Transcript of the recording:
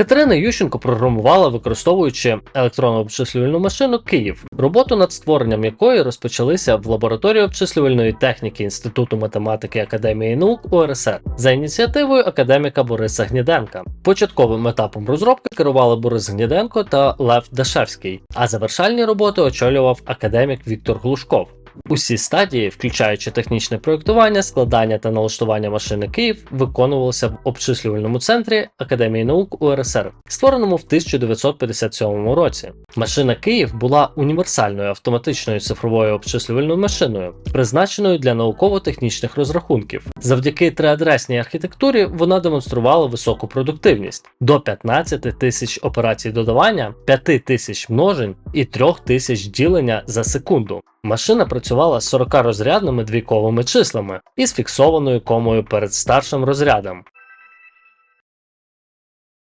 Катерина Ющенко програмувала, використовуючи електронну обчислювальну машину Київ, роботу над створенням якої розпочалися в лабораторії обчислювальної техніки Інституту математики Академії наук УРСР за ініціативою академіка Бориса Гніденка. Початковим етапом розробки керували Борис Гніденко та Лев Дашевський, а завершальні роботи очолював академік Віктор Глушков. Усі стадії, включаючи технічне проєктування, складання та налаштування машини Київ, виконувалися в обчислювальному центрі Академії наук УРСР, створеному в 1957 році. Машина Київ була універсальною автоматичною цифровою обчислювальною машиною, призначеною для науково-технічних розрахунків. Завдяки триадресній архітектурі вона демонструвала високу продуктивність до 15 тисяч операцій додавання, 5 тисяч множень і 3 тисяч ділення за секунду. Машина працювала з 40 розрядними двійковими числами і з фіксованою комою перед старшим розрядом.